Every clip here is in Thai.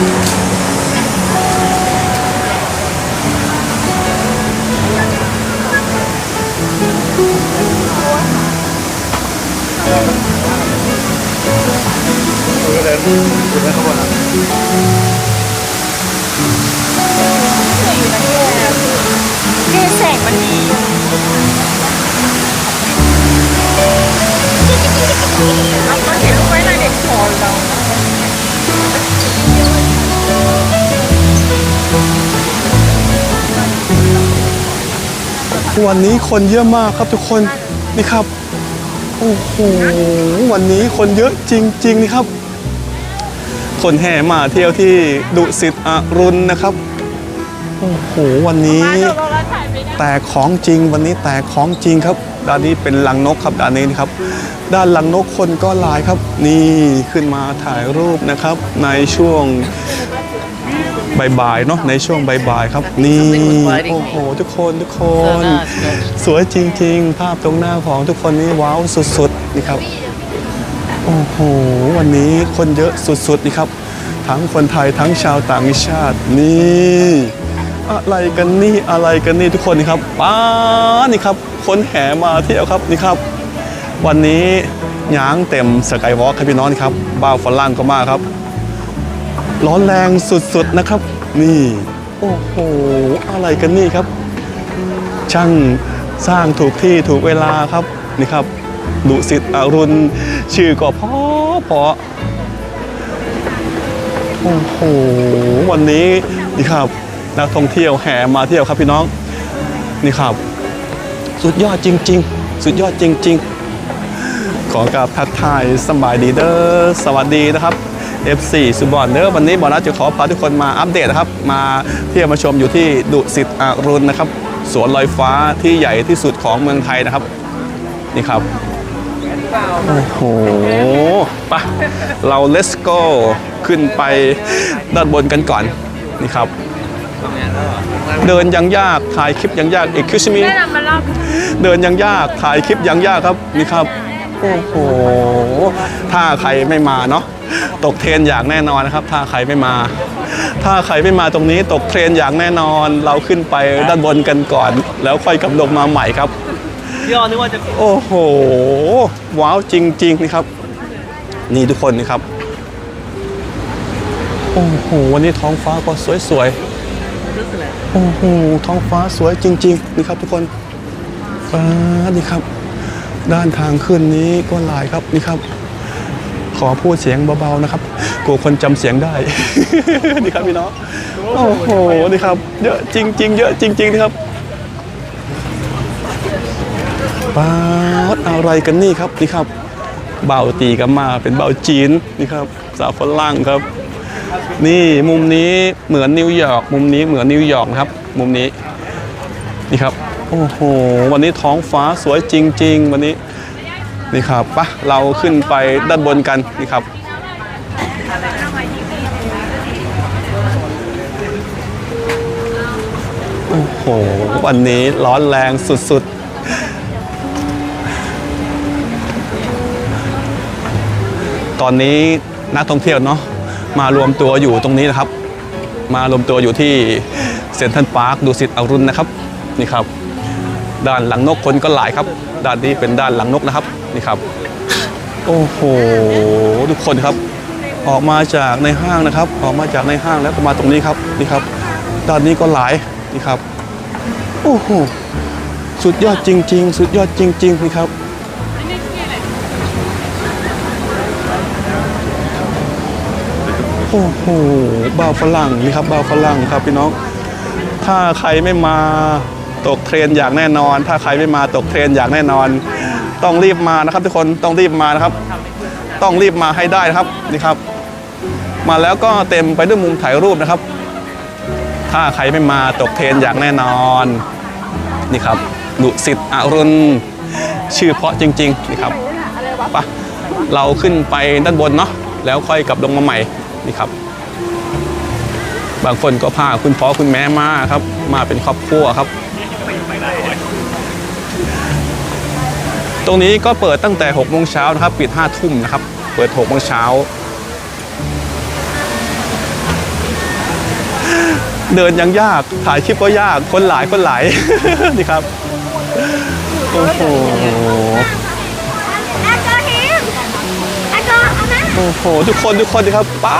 ก็ วันนี้คนเยอะมากครับทุกคนนี่ครับโอ้โหวันนี้คนเยอะจริงๆนี่ครับ คนแห่มาเที่ยวที่ดุสิตอรุณนะครับโอ้โหวันนี้มาเดี๋ยวเราถ่ายไปนะแต่ของจริงวันนี้แต่ของจริงครับ ด้านนี้เป็นลังนกครับด้านนี้นะครับ ด้านลังนกคนก็หลายครับ นี่ขึ้นมาถ่ายรูปนะครับ ในช่วง บ่ายๆเนาะในช่วงบ่ายๆครับ นี่โอ้โหทุกคนทุกคน สวยจริง ๆ ภาพตรงหน้าของทุกคนนี่ว้าวสุดๆนี่ครับโอ้โหวันนี้คนเยอะสุดๆนี่ครับ ทั้งคนไทยทั้งชาวต่างชาตินี่อะไรกันนี่อะไรกันนี่ทุกคนนี่ครับป้านี่ครับคนแห่มาเที่ยวครับนี่ครับ วันนี้หยางเต็มสกายวอล์คครับพี่น้องครับบ้าฝรั่งก็มาครับ ร้อนแรงสุดๆนะครับ นี่ โอ้โห อะไรกันนี่ครับ ช่างสร้างถูกที่ถูกเวลาครับนี่ครับดุสิตอรุณ ชื่อก็พอพอโอ้โห วันนี้นี่ครับ นักท่องเที่ยวแห่มาเที่ยวครับพี่น้อง นี่ครับ สุดยอดจริง ๆ สุดยอดจริง ๆ ขอกราบทักทายสบายดีเด้อสวัสดีนะครับ F4 สุบอนเด้อวันนี้บอนัสจะขอพาทุกคนมาอัปเดตนะครับ มาเที่ยวมาชมอยู่ที่ดุสิตอรุณนะครับ สวนลอยฟ้าที่ใหญ่ที่สุดของเมืองไทยนะครับ นี่ครับ โอ้โหไปะเรา let's go ขึ้นไปด้านบนกันก่อน นี่ครับ เดินยังยากถ่ายคลิปยังยาก excuse me แนะนำมาเล่าเดินยังยากถ่ายคลิปยังยากครับ นี่ครับ โอ้โห ถ้าใครไม่มาเนาะ ตกเทรนอย่างแน่นอนนะครับ ถ้าใครไม่มา ถ้าใครไม่มาตรงนี้ตกเทรนอย่างแน่นอน เราขึ้นไปด้านบนกันก่อน แล้วค่อยกลับลงมาใหม่ครับพี่ออนึกว่าจะโอ้โห ว้าวจริงๆนี่ครับ นี่ทุกคนนี่ครับ โอ้โห วันนี้ท้องฟ้าก็สวยๆ โอ้โห ท้องฟ้าสวยจริง ๆ นี่ครับทุกคนฟ้านี่ครับ ด้านทางขึ้นนี้ก็หลายครับนี่ครับ ขอพูดเสียงเบาๆนะครับกลัวคนจำเสียงได้นี่ครับพี่น้องโอ้โหนี่ครับเยอะจริง ๆ เยอะจริงๆนะครับป๊าดอะไรกันนี่ครับนี่ครับเบาตีกันมาเป็นเบาจีนนี่ครับสาวฝรั่งครับ นี่มุมนี้เหมือนนิวยอร์กมุมนี้เหมือนนิวยอร์กครับ มุมนี้นี่ครับโอ้โหวันนี้ท้องฟ้าสวยจริง ๆ วันนี้ นี่ครับปะเราขึ้นไปด้านบนกันนี่ครับโอ้โหวันนี้ร้อนแรงสุดๆ ตอนนี้นักท่องเที่ยวเนาะมารวมตัวอยู่ตรงนี้นะครับ มารวมตัวอยู่ที่เซ็นทรัลพาร์คดูสิตอรุณนะครับ นี่ครับ ด้านหลังนกคนก็หลายครับ ด้านนี้เป็นด้านหลังนกนะครับนี่ครับ โอ้โหทุกคนครับ ออกมาจากในห้างนะครับ ออกมาจากในห้างแล้วก็มาตรงนี้ครับนี่ครับ ด้านนี้ก็หลายนี่ครับโอ้โหสุดยอดจริง ๆ สุดยอดจริงๆนี่ครับโอ้โหบ่าวฝรั่งนี่ครับบ่าวฝรั่งครับพี่น้อง ถ้าใครไม่มา ตกเทรนอย่างแน่นอน ถ้าใครไม่มาตกเทรนอย่างแน่นอน ต้องรีบมานะครับทุกคนต้องรีบมานะครับ ต้องรีบมาให้ได้นะครับนี่ครับ มาแล้วก็เต็มไปด้วยมุมถ่ายรูปนะครับ ถ้าใครไม่มาตกเทรนอย่างแน่นอนนี่ครับดุสิตอรุณชื่อเพราะจริง ๆนี่ครับปะเราขึ้นไปด้านบนเนาะแล้วค่อยกลับลงมาใหม่นี่ครับ บางคนก็พาคุณพ่อคุณแม่มาครับ มาเป็นครอบครัวครับ ตรงนี้ก็เปิดตั้งแต่6โมงเช้านะครับ ปิด5ทุ่มนะครับ เปิด6โมงเช้า เดินยังยาก ถ่ายคลิปก็ยาก คนหลายคนหลาย นี่ครับ โอ้โห โอ้โห ทุกคนทุกคนดีครับป้า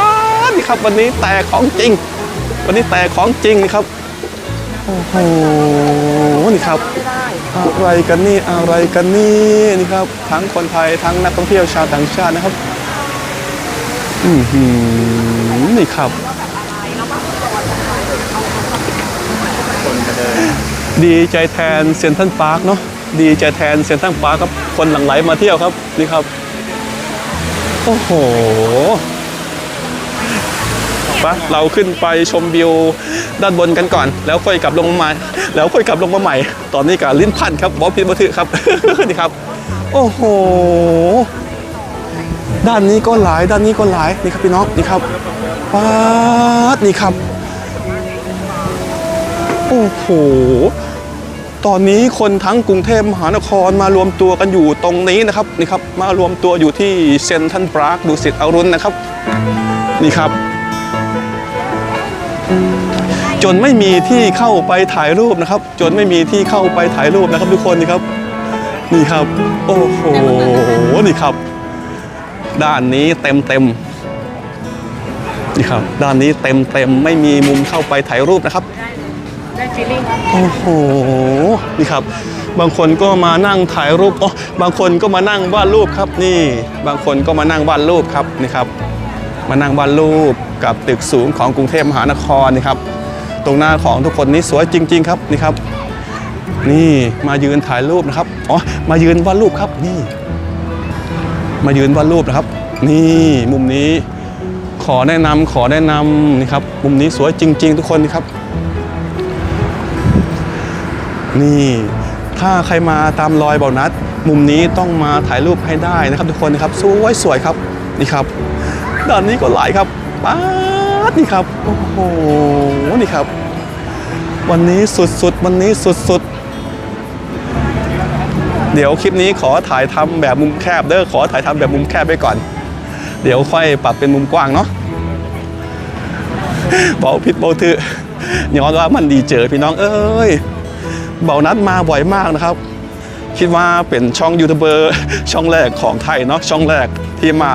นี่ครับ วันนี้แต่ของจริง วันนี้แต่ของจริงนี่ครับ โอ้โห นี่ครับ อะไรกันนี่ อะไรกันนี่ นี่ครับ ทั้งคนไทย ทั้งนักท่องเที่ยวชาวต่างชาตินะครับ อือหือนี่ครับ ดีใจแทนเซนทรัลพาร์คเนาะ ดีใจแทนเซนทรัลพาร์คครับ คนหลั่งไหลมาเที่ยวครับ นี่ครับ โอ้โห ปะเราขึ้นไปชมวิวด้านบนกันก่อน แล้วค่อยกลับลงมา แล้วค่อยกลับลงมาใหม่ ตอนนี้กับลิ้นพันครับบอสพิดบถือครับนี่ครับ โอ้โห ด้านนี้ก็หลายด้านนี้ก็หลายนี่ครับพี่น้องนี่ครับป๊าดนี่ครับ โอ้โหตอนนี้คนทั้งกรุงเทพมหานครมารวมตัวกันอยู่ตรงนี้นะครับนี่ครับมารวมตัวอยู่ที่เซนทรัลปร์คดูสิตอรุณนะครับ นี่ครับ จนไม่มีที่เข้าไปถ่ายรูปนะครับ จนไม่มีที่เข้าไปถ่ายรูปนะครับ ทุกคนนี่ครับ นี่ครับ โอ้โหนี่ครับ ด้านนี้เต็มเต็มนี่ครับ ด้านนี้เต็มเต็มไม่มีมุมเข้าไปถ่ายรูปนะครับได้ฟีลลิ่งโอ้โหนี่ครับ บางคนก็มานั่งถ่ายรูปอ๋อบางคนก็มานั่งวาดรูปครับ นี่ บางคนก็มานั่งวาดรูปครับนี่ครับ มานั่งวาดรูปกับตึกสูงของกรุงเทพมหานครนี่ครับ ตรงหน้าของทุกคนนี้สวยจริง ๆ ครับนี่ครับ นี่มายืนถ่ายรูปนะครับอ๋อมายืนวาดรูปครับนี่ มายืนวาดรูปนะครับ นี่มุมนี้ขอแนะนำขอแนะนำนี่ครับมุมนี้สวยจริง ๆ ทุกคนนี่ครับ นี่ถ้าใครมาตามรอยเบานัด มุมนี้ต้องมาถ่ายรูปให้ได้นะครับ ทุกคนนะครับสวยสวยครับนี่ครับด้านนี้ก็หลายครับป๊า ดนี่ครับ โอ้โห นี่ครับ วันนี้สุดๆ วันนี้สุดๆ เดี๋ยวคลิปนี้ขอถ่ายทำแบบมุมแคบเด้อ ขอถ่ายทำแบบมุมแคบไปก่อน เดี๋ยวค่อยปรับเป็นมุมกว้างเนาะเบาผิดเบาถือย้อนว่ามันดีเจอพี่น้องเอ้ย เบานัดมาบ่อยมากนะครับ คิดว่าเป็นช่องยูทูบเบอร์ช่องแรกของไทยเนาะช่องแรกที่มา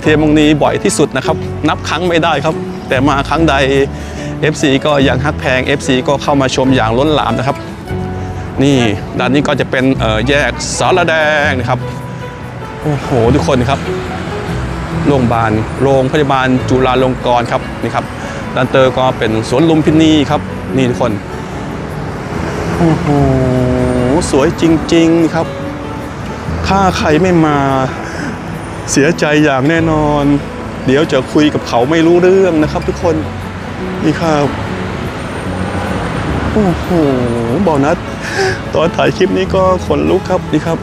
เทมงนี้บ่อยที่สุดนะครับ นับครั้งไม่ได้ครับ แต่มาครั้งใด FC ก็ยังฮักแพง FC ก็เข้ามาชมอย่างล้นหลามนะครับ นี่ด้านนี้ก็จะเป็นแยกสารแดงนะครับโอ้โหทุกคนครับโรงพยาบาลโรงพยาบาลจุฬาลงกรณ์ครับนี่ครับด้านเตอร์ก็เป็นสวนลุมพินีครับ นี่ทุกคนโอ้โหสวยจริง ๆครับ ถ้าใครไม่มาเสียใจอย่างแน่นอน เดี๋ยวจะคุยกับเขาไม่รู้เรื่องนะครับ ทุกคนนี่ครับโอ้โหบอนัดตอนถ่ายคลิปนี้ก็ขนลุกครับนี่ครับ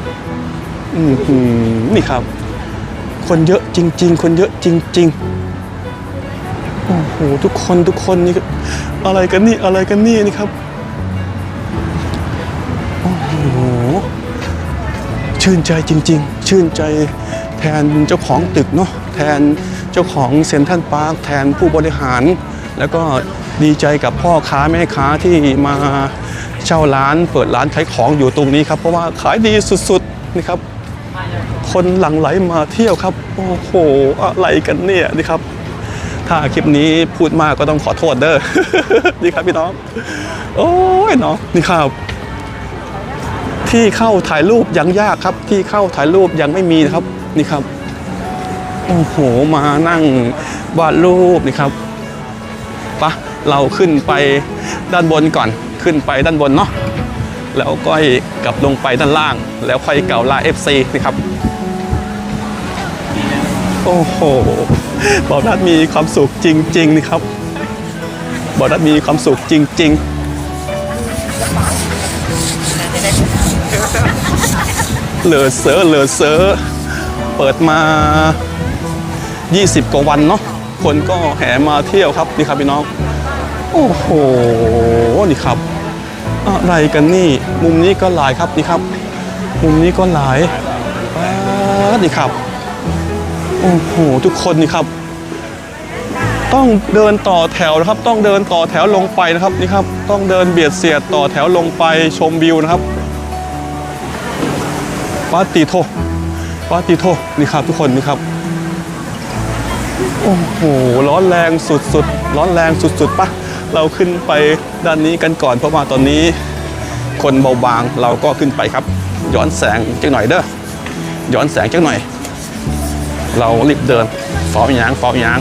อือหือนี่ครับ คนเยอะจริง ๆ คนเยอะจริง ๆ โอ้โหทุกคนทุกคนนี่ก็อะไรกันนี่อะไรกันนี่นี่ครับโอ้โหชื่นใจจริง ๆ ชื่นใจแทนเจ้าของตึกเนาะแทน เจ้าของเซ็นทรัลพาร์คแทนผู้บริหาร แล้วก็ดีใจกับพ่อค้าแม่ค้าที่มาเช่าร้านเปิดร้านขายของอยู่ตรงนี้ครับ เพราะว่าขายดีสุดๆนี่ครับ คนหลั่งไหลมาเที่ยวครับ โอ้โห อะไรกันเนี่ยนี่ครับ ถ้าคลิปนี้พูดมากก็ต้องขอโทษเด้อนี่ครับพี่น้อง โอ้ยเนาะนี่ครับ ที่เข้าถ่ายรูปยังยากครับ ที่เข้าถ่ายรูปยังไม่มีนะครับนี่ครับ โอ้โหมานั่งวาดรูปนี่ครับปะเราขึ้นไปด้านบนก่อนขึ้นไปด้านบนเนาะแล้วก็กลับลงไปด้านล่าง แล้วค่อยเก่าลา FC นี่ครับ โอ้โหบอนัดมีความสุขจริงๆนี่ครับบอนัดมีความสุขจริง ๆ เหลือเสือเหลือเสือเปิดมา 20 กว่าวันเนาะคนก็แห่มาเที่ยวครับนี่ครับพี่น้อง โอ้โหนี่ครับ อะไรกันนี่มุมนี้ก็หลายครับนี่ครับ มุมนี้ก็หลายนี่ครับโอ้โหทุกคนนี่ครับ ต้องเดินต่อแถวนะครับ ต้องเดินต่อแถวลงไปนะครับนี่ครับ ต้องเดินเบียดเสียดต่อแถวลงไปชมวิวนะครับปาติโทปาติโทนี่ครับทุกคนนี่ครับ โอ้โห ร้อนแรงสุดๆ ร้อนแรงสุดๆปะเราขึ้นไปด้านนี้กันก่อนเพราะว่าตอนนี้ คนเบาบางเราก็ขึ้นไปครับ ย้อนแสงจักหน่อยเด้อ ย้อนแสงจักหน่อย เรารีบเดินฟอหยางฟอหยาง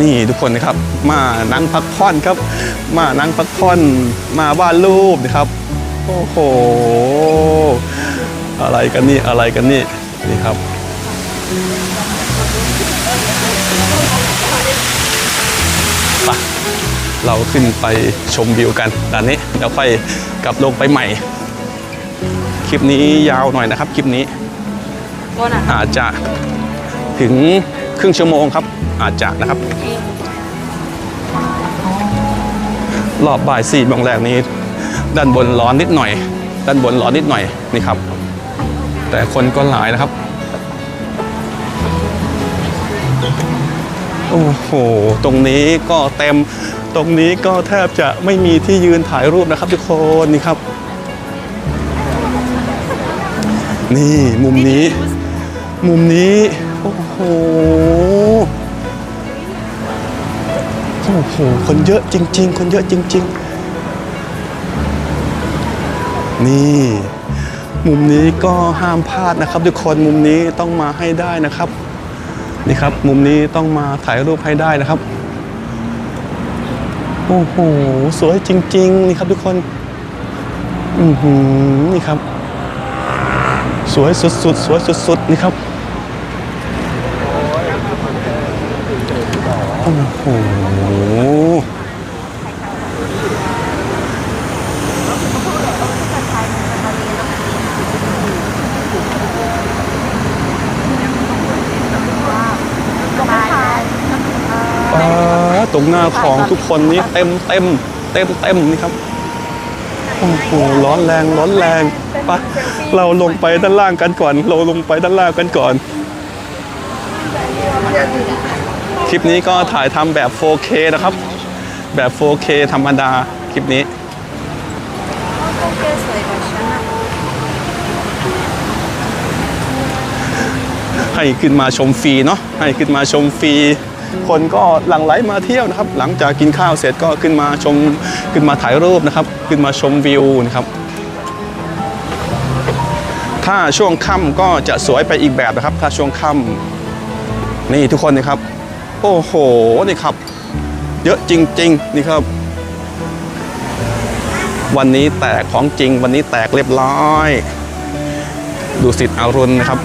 นี่ทุกคนนะครับ มานั่งพักผ่อนครับ มานั่งพักผ่อนมาวาดรูปนะครับ โอ้โห อะไรกันนี่อะไรกันนี่นี่ครับไปเราขึ้นไปชมวิวกันด้านนี้แล้วค่อยกลับลงไปใหม่ คลิปนี้ยาวหน่อยนะครับ คลิปนี้โบน่ะอาจจะถึงครึ่งชั่วโมงครับ อาจจะนะครับ รอบบ่ายสี่โมงแรกนี้ ด้านบนร้อนนิดหน่อย ด้านบนร้อนนิดหน่อยนี่ครับ แต่คนก็หลายนะครับ โอ้โห ตรงนี้ก็เต็ม ตรงนี้ก็แทบจะไม่มีที่ยืนถ่ายรูปนะครับทุกคนนี่ครับ นี่มุมนี้ มุมนี้ โอ้โห โอ้โห คนเยอะจริง ๆ คนเยอะจริง ๆ นี่ มุมนี้ก็ห้ามพลาดนะครับ ทุกคนมุมนี้ต้องมาให้ได้นะครับนี่ครับ มุมนี้ต้องมาถ่ายรูปให้ได้นะครับโอ้โหสวยจริง ๆ นี่ครับทุกคนอือหือนี่ครับ สวยสุดๆสวยสุดๆนี่ครับโอ้โห ตรงหน้าของทุกคนนี้เต็มเต็มเต็มเต็มนี่ครับโอ้โหร้อนแรงร้อนแรงไปะเราลงไปด้านล่างกันก่อน เราลงไปด้านล่างกันก่อน คลิปนี้ก็ถ่ายทำแบบ 4K นะครับ แบบ 4K ธรรมดาคลิปนี้ให้ขึ้นมาชมฟรีเนาะให้ขึ้นมาชมฟรี คนก็หลั่งไหลมาเที่ยวนะครับ หลังจากกินข้าวเสร็จก็ขึ้นมาชมขึ้นมาถ่ายรูปนะครับ ขึ้นมาชมวิวนะครับ ถ้าช่วงค่ำก็จะสวยไปอีกแบบนะครับ ถ้าช่วงค่ำนี่ทุกคนนะครับ โอ้โหนี่ครับ เยอะจริง ๆ นี่ครับวันนี้แตกของจริงวันนี้แตกเรียบร้อย ดูสิทธิ์อรุณนะครับ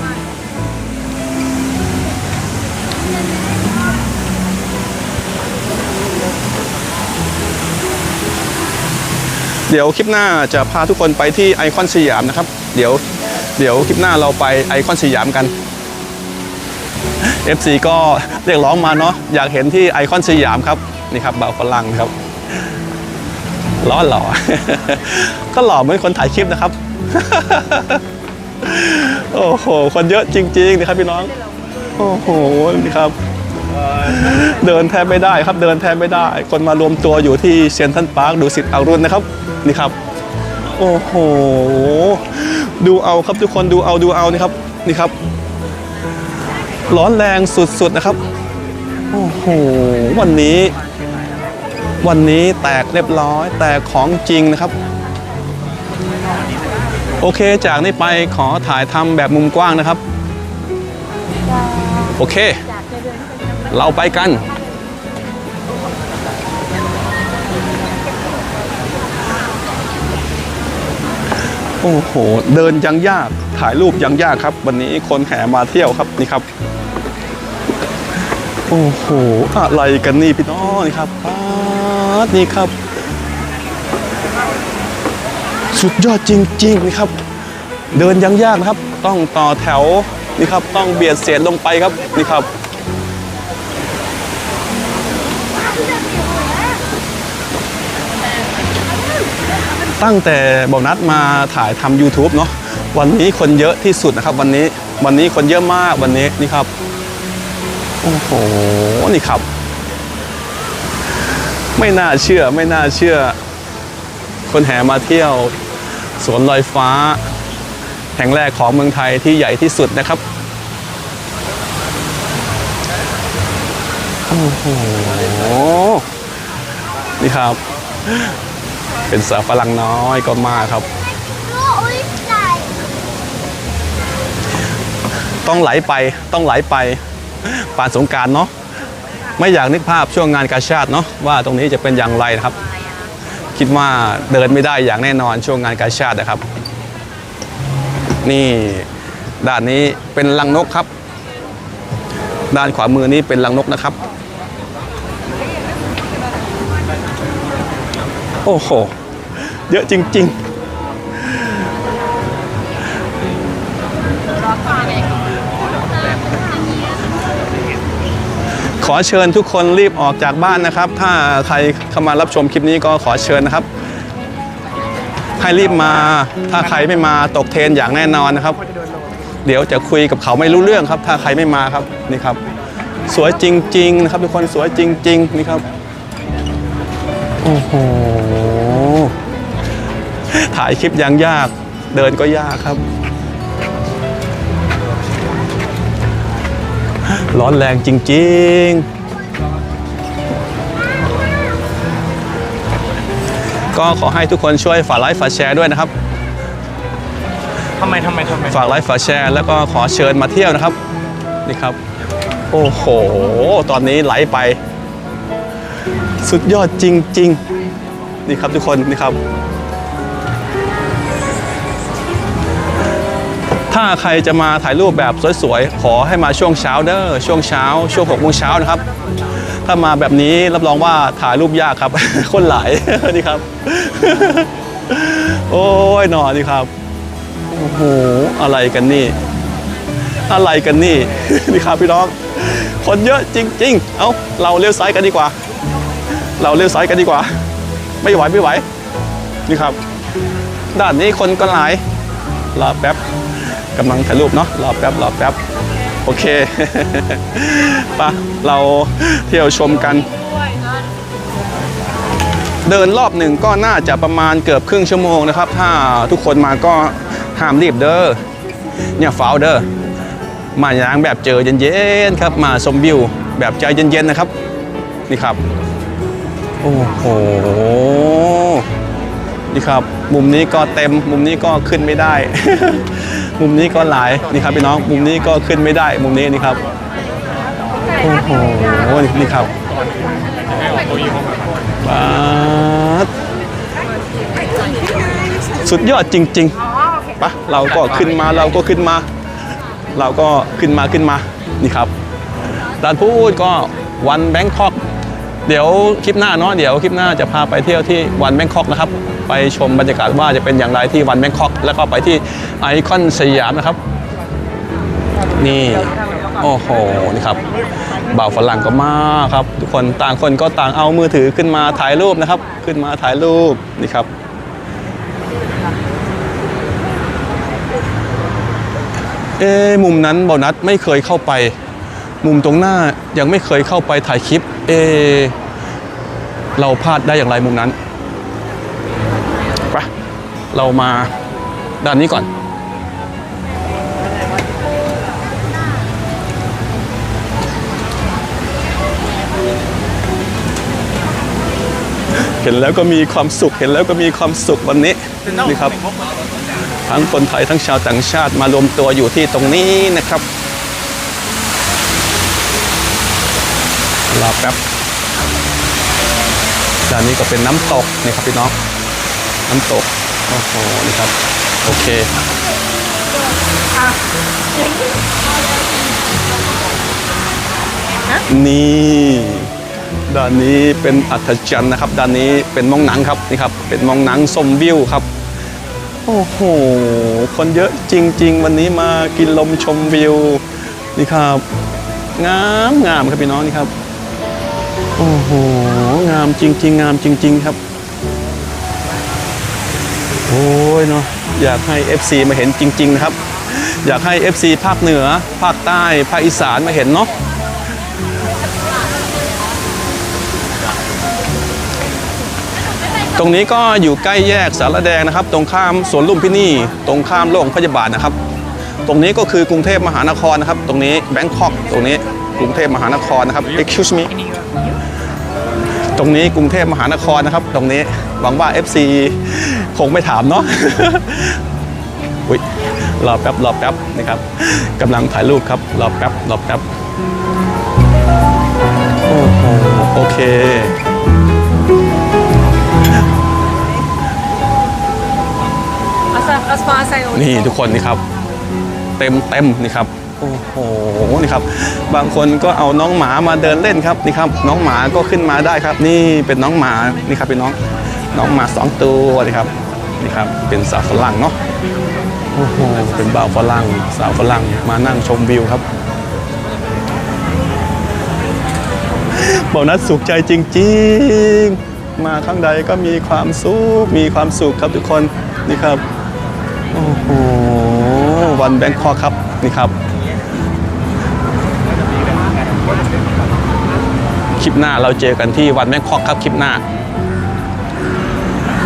เดี๋ยวคลิปหน้าจะพาทุกคนไปที่ไอคอนสยามนะครับ เดี๋ยวเดี๋ยวคลิปหน้าเราไปไอคอนสยามกัน FC ก็เรียกร้องมาเนาะอยากเห็นที่ไอคอนสยามครับนี่ครับเบาฝรั่งครับล้อหล่อ ก็หล่อเหมือนคนถ่ายคลิปนะครับ โอ้โห คนเยอะจริงๆนะครับพี่น้อง โอ้โหนี่ครับ เดินแทบไม่ได้ครับเดินแทบไม่ได้ คนมารวมตัวอยู่ที่เซนทรัลพาร์คดูสิทธิ์อรุณนะครับนี่ครับ โอ้โห ดูเอาครับทุกคนดูเอาดูเอานี่ครับนี่ครับ ร้อนแรงสุดๆนะครับ โอ้โห วันนี้ วันนี้แตกเรียบร้อย แตกของจริงนะครับ โอเคจากนี้ไปขอถ่ายทำแบบมุมกว้างนะครับ โอเค เราไปกัน โอ้โห เดินยังยาก ถ่ายรูปยังยากครับ วันนี้คนแห่มาเที่ยวครับนี่ครับ โอ้โห อะไรกันนี่พี่น้องนี่ครับนี่ครับ สุดยอดจริงๆนี่ครับ เดินยังยากนะครับ ต้องต่อแถวนี่ครับ ต้องเบียดเสียดลงไปครับนี่ครับ ตั้งแต่บอนัดมาถ่ายทำ YouTube เนาะวันนี้คนเยอะที่สุดนะครับ วันนี้วันนี้คนเยอะมากวันนี้นี่ครับโอ้โหนี่ครับ ไม่น่าเชื่อไม่น่าเชื่อ คนแห่มาเที่ยว สวนลอยฟ้า แห่งแรกของเมืองไทยที่ใหญ่ที่สุดนะครับโอ้โหนี่ครับ เป็นเสาวฝรั่งน้อยก็มาครับ ต้องไหลไปต้องไหลไปปานสงการเนาะไม่อยากนึกภาพช่วงงานกาชาติเนาะว่าตรงนี้จะเป็นอย่างไรนะครับ คิดว่าเดินไม่ได้อย่างแน่นอนช่วงงานกาชาตินะครับ นี่ด้านนี้เป็นลังนกครับ ด้านขวามือนี้เป็นลังนกนะครับ โอ้โห เยอะจริง ๆ ขอเชิญทุกคนรีบออกจากบ้านนะครับ ถ้าใครเข้ามารับชมคลิปนี้ก็ขอเชิญนะครับ ให้รีบมา ถ้าใครไม่มาตกเทรนอย่างแน่นอนนะครับ เดี๋ยวจะคุยกับเขาไม่รู้เรื่องครับ ถ้าใครไม่มาครับนี่ครับ สวยจริง ๆ นะครับทุกคนสวยจริง ๆ นี่ครับ โอ้โห ถ่ายคลิปยังยากเดินก็ยากครับ ร้อนแรงจริง ๆ ก็ขอให้ทุกคนช่วยฝากไลค์ฝากแชร์ด้วยนะครับทำไมทำไมทำไมฝากไลค์ฝากแชร์ แล้วก็ขอเชิญมาเที่ยวนะครับ นี่ครับ โอ้โห ตอนนี้ไหลไป สุดยอดจริง ๆ นี่ครับทุกคนนี่ครับ ถ้าใครจะมาถ่ายรูปแบบสวยๆ ขอให้มาช่วงเช้าเด้อช่วงเช้า ช่วงหกโมงเช้านะครับ ถ้ามาแบบนี้รับรองว่าถ่ายรูปยากครับ คนหลายนี่ครับ โอ้ยหนอนี่ครับโอ้โหอะไรกันนี่ อะไรกันนี่นี่ครับพี่น้อง คนเยอะจริง ๆ เอาเราเลี้ยวซ้ายกันดีกว่า เราเลี้ยวซ้ายกันดีกว่า ไม่ไหวไม่ไหวนี่ครับ ด้านนี้คนก็หลายรอแป๊บ กำลังถ่ายรูปเนาะรอแป๊บรอแป๊บโอเคไปะเราเที่ยวชมกัน เดินรอบหนึ่งก็น่าจะประมาณเกือบครึ่งชั่วโมงนะครับ ถ้าทุกคนมาก็ห้ามรีบเด้อเนี่ยฟาวเด้อมาอย่างแบบเจอเย็นๆครับ มาชมวิวแบบใจเย็นๆนะครับ นี่ครับ โอ้โห นี่ครับ มุมนี้ก็เต็ม มุมนี้ก็ขึ้นไม่ได้ มุมนี้ก็หลายนี่ครับพี่น้อง มุมนี้ก็ขึ้นไม่ได้ มุมนี้นี่ครับโอ้โหนี่ครับปาสุดยอดจริงๆปะเราก็ขึ้นมาเราก็ขึ้นมา เราก็ขึ้นมาขึ้นมา นี่ครับด่านพูดก็วันแบงคอก เดี๋ยวคลิปหน้าเนาะเดี๋ยวคลิปหน้าจะพาไปเที่ยวที่วันแบงคอกนะครับ ไปชมบรรยากาศว่าจะเป็นอย่างไรที่วันแบงคอก แล้วก็ไปที่ไอคอนสยามนะครับ นี่โอ้โหนี่ครับบ่าวฝรั่งก็มาครับ ทุกคนต่างคนก็ต่างเอามือถือขึ้นมาถ่ายรูปนะครับ ขึ้นมาถ่ายรูปนี่ครับเอ๊มุมนั้นบอนัทไม่เคยเข้าไป มุมตรงหน้ายังไม่เคยเข้าไปถ่ายคลิป เอเราพลาดได้อย่างไรมุมนั้นไปเรามาด้านนี้ก่อน เห็นแล้วก็มีความสุข เห็นแล้วก็มีความสุขวันนี้นี่ครับ ทั้งคนไทยทั้งชาวต่างชาติมารวมตัวอยู่ที่ตรงนี้นะครับ รอแป๊บด้านนี้ก็เป็นน้ำตกนี่ครับพี่น้อง น้ำตก โอ้โห นี่ครับ โอเค นี่ด้านนี้เป็นอัศจรรย์นะครับ ด้านนี้เป็นมองหนังครับนี่ครับ เป็นมองหนังชมวิวครับ โอ้โห คนเยอะจริง ๆ วันนี้มากินลมชมวิว นี่ครับ งามงามครับพี่น้องนี่ครับ โอ้โห งามจริง ๆ งามจริง ๆ ครับ โอ้ยเนาะอยากให้ FC มาเห็นจริง ๆ นะครับ อยากให้ FC ภาคเหนือ ภาคใต้ ภาคอีสานมาเห็นเนาะตรงนี้ก็อยู่ใกล้แยกสารแดงนะครับ ตรงข้ามสวนลุมพินีตรงข้ามโรงพยาบาลนะครับ ตรงนี้ก็คือกรุงเทพมหานครนะครับ ตรงนี้แบงคอกตรงนี้กรุงเทพมหานครนะครับ excuse me ตรงนี้กรุงเทพมหานครนะครับ ตรงนี้หวังว่า FC คงไม่ถามเนาะอุ๊ยรอแป๊บรอแป๊บนะครับกำลังถ่ายรูปครับรอแป๊บรอแป๊บโอ้โหโอเคอาซาอาสปาไซโอนี่ทุกคนนี่ครับ เต็มเต็มนี่ครับ โอ้โหนี่ครับ บางคนก็เอาน้องหมามาเดินเล่นครับนี่ครับ น้องหมาก็ขึ้นมาได้ครับ นี่เป็นน้องหมานี่ครับเป็นน้องน้องหมาสองตัวนี่ครับนี่ครับเป็นสาวฝรั่งเนาะโอ้โหเป็นบ่าวฝรั่งสาวฝรั่งมานั่งชมวิวครับบอกนัดสุขใจจริงๆ มาข้างใดก็มีความสุขมีความสุขครับทุกคนนี่ครับโอ้โหวันแบงคอกครับนี่ครับ ลิปหน้า เราเจอกันที่วันแบงคอกครับคลิปหน้า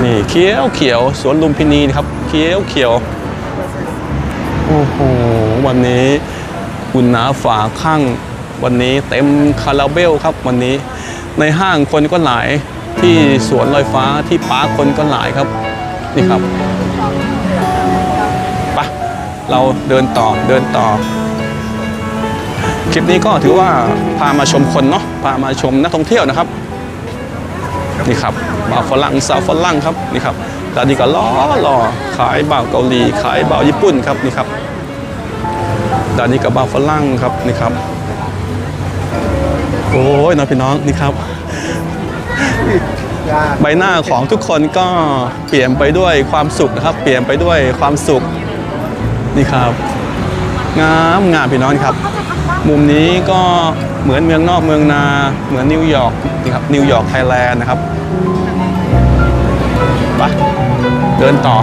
นี่เขียวเขียวสวนลุมพินีครับเขียวเขียวโอ้โหวันนี้อุ่นหนาฝาข้างวันนี้เต็มคาราเบลครับวันนี้ ในห้างคนก็หลายที่สวนลอยฟ้าที่ปาร์คคนก็หลายครับนี่ครับไปะเราเดินต่อเดินต่อ คลิปนี้ก็ถือว่าพามาชมคนเนาะพามาชมนักท่องเที่ยวนะครับ นี่ครับบ่าวฝรั่งสาวฝรั่งครับนี่ครับร้านนี้ก็ล้อหล่อขายบ่าวเกาหลีขายบ่าวญี่ปุ่นครับนี่ครับร้านนี้ก็บ่าวฝรั่งครับนี่ครับ โอ้ยน้องพี่น้องนี่ครับ ใบหน้าของทุกคนก็เปลี่ยนไปด้วยความสุขนะครับ เปลี่ยนไปด้วยความสุขนี่ครับงามงามพี่น้องครับ มุมนี้ก็เหมือนเมืองนอกเมืองนา เหมือนนิวยอร์กนะครับนิวยอร์กไทยแลนด์นะครับไปเดินต่อ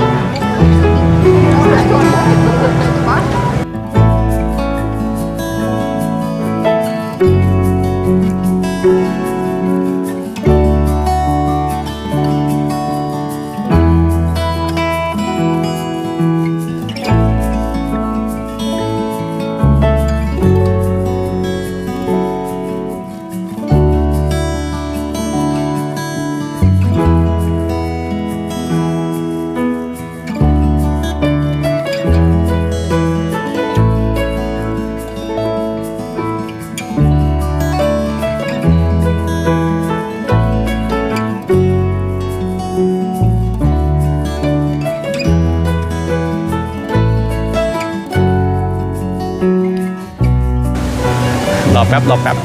รอแป๊บ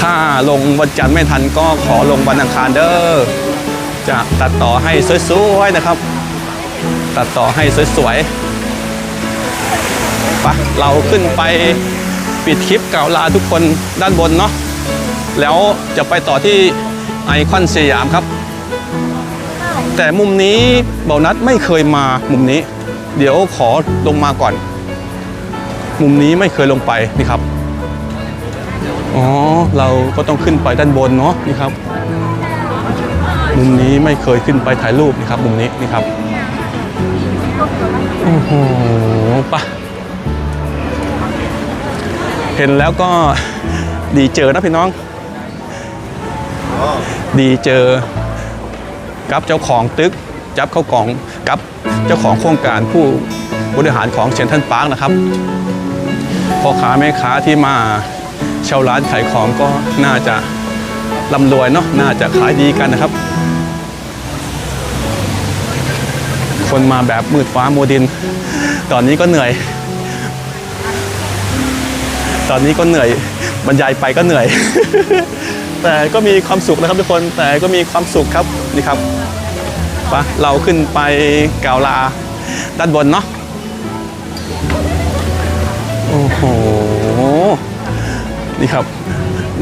ถ้าลงวันจันทร์ไม่ทันก็ขอลงวันอังคารเด้อจะตัดต่อให้สวยๆนะครับ ตัดต่อให้สวยๆไปะเราขึ้นไปปิดคลิปกล่าวลาทุกคนด้านบนเนาะแล้วจะไปต่อที่ไอคอนสยามครับ แต่มุมนี้เบานัดไม่เคยมามุมนี้ เดี๋ยวขอลงมาก่อน มุมนี้ไม่เคยลงไปนี่ครับอ๋อเราก็ต้องขึ้นไปด้านบนเนาะนี่ครับ มุมนี้ไม่เคยขึ้นไปถ่ายรูปนี่ครับ มุมนี้นี่ครับโอ้โหปะเห็นแล้วก็ดีเจอนะพี่น้อง ดีเจอ กับเจ้าของตึกจับเข้ากล่องกับเจ้าของโครงการผู้บริหารของเชนทันปาร์คนะครับพ่อค้าแม่ค้าที่มาเช่าร้านขายของก็น่าจะร่ำรวยเนาะน่าจะขายดีกันนะครับ คนมาแบบมืดฟ้าโมดิน ตอนนี้ก็เหนื่อย ตอนนี้ก็เหนื่อยบรรยายไปก็เหนื่อย แต่ก็มีความสุขนะครับทุกคนแต่ก็มีความสุขครับนี่ครับไปะเราขึ้นไปกาวลาด้านบนเนาะโอ้โหนี่ครับ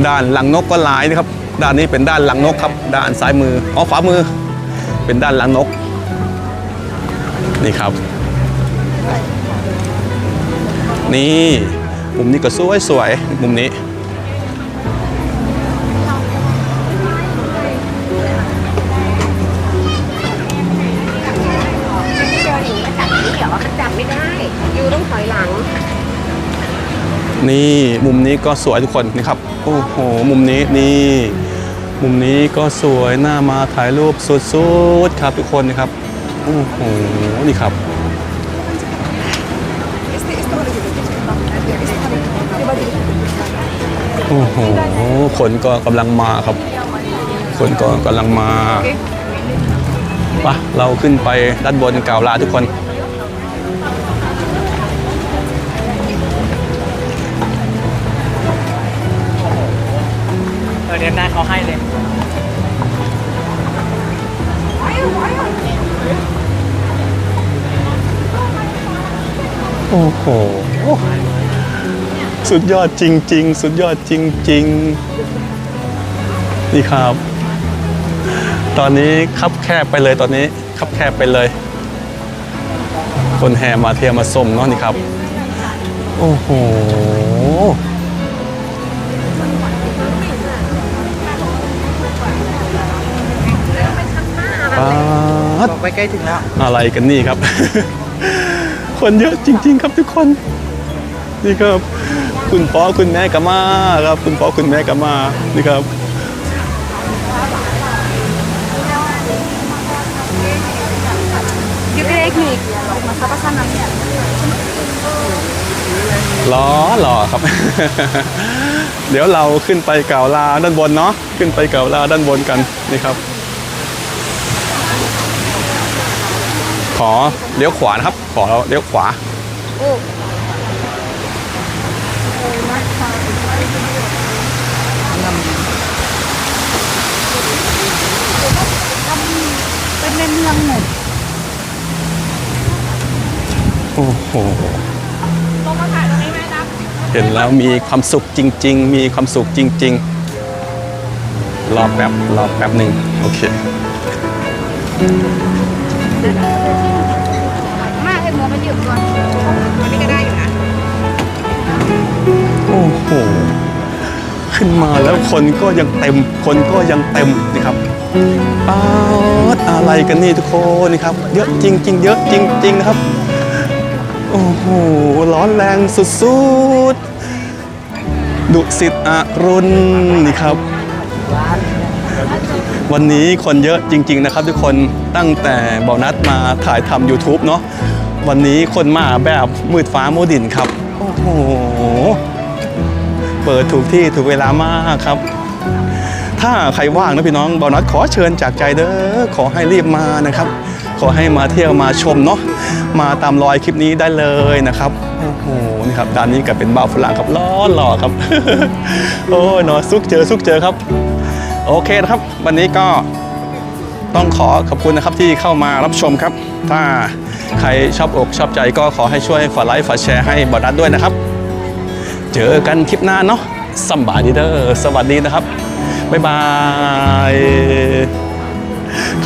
ด้านหลังนกก็หลายนะครับ ด้านนี้เป็นด้านลังนกครับ ด้านซ้ายมืออ๋อขวามือ เป็นด้านลังนก นี่ครับ นี่มุมนี้ก็สวยสวยๆมุมนี้ นี่มุมนี้ก็สวยทุกคนนี่ครับโอ้โหมุมนี้นี่มุมนี้ก็สวยน่ามาถ่ายรูปสุดๆครับทุกคนนะครับโอ้โหนี่ครับโอ้โหคนก็กำลังมาครับ คนก็กำลังมาปะเราขึ้นไปด้านบนกล่าวลาทุกคน เออเดี๋ยวหน้าเขาให้เลยโอ้โห สุดยอดจริง ๆ สุดยอดจริง ๆ นี่ครับ ตอนนี้คับแคบไปเลยตอนนี้คับแคบไปเลย คนแห่มาเทียมมาส้มเนาะนี่ครับ โอ้โห ไปใกล้ถึงแล้ว อะไรกันนี่ครับ คนเยอะจริง ๆ ครับทุกคน นี่ครับ คุณพ่อคุณแม่ก็มาครับ คุณพ่อคุณแม่ก็มานี่ครับยูเล็กนี่มาซับซ้อนน้ำล้อหล่อครับ เดี๋ยวเราขึ้นไปเก่าวลาด้านบนเนาะขึ้นไปเก่าวลาด้านบนกันนี่ครับ อเลี้ยวขวานะครับ ขอเลี้ยวขวาเป็นในเมืองหมู่โอ้โหเห็นแล้วมีความสุขจริง ๆ มีความสุขจริง ๆ รอแป๊บรอแป๊บหนึ่งโอเค อ้โห ขึ้นมาแล้วคนก็ยังเต็ม คนก็ยังเต็มนี่ครับป๊าดอะไรกันนี่ทุกคนนี่ครับ เยอะจริงๆเยอะจริงๆนะครับ โอ้โห ร้อนแรงสุดๆ ดุสิตอรุณนี่ครับ วันนี้คนเยอะจริง ๆ นะครับ ทุกคนตั้งแต่บอนัดมาถ่ายทำ YouTube เนาะวันนี้คนมาแบบมืดฟ้ามัวดินครับ โอ้โห เปิดถูกที่ถูกเวลามากครับ ถ้าใครว่างนะพี่น้องบอนัดขอเชิญจากใจเด้อขอให้รีบมานะครับ ขอให้มาเที่ยวมาชมเนาะมาตามรอยคลิปนี้ได้เลยนะครับโอ้โหนี่ครับด้านนี้ก็เป็นบ่าวฝรั่งครับล้อหล่อครับ โอ้ยเนาะซุกเจอซุกเจอครับ โอเคนะครับ วันนี้ก็ต้องขอขอบคุณนะครับที่เข้ามารับชมครับ ถ้าใครชอบอกชอบใจก็ขอให้ช่วยฝากไลค์ฝากแชร์ให้บอดัสด้วยนะครับ เจอกันคลิปหน้าเนาะสำบายดีเด้อสวัสดีนะครับ บ๊ายบาย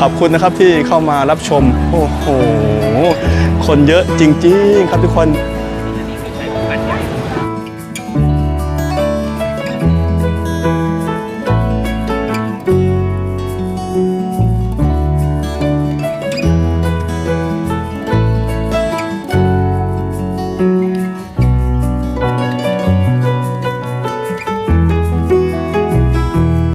ขอบคุณนะครับที่เข้ามารับชม โอ้โห คนเยอะจริง ๆ ครับทุกคน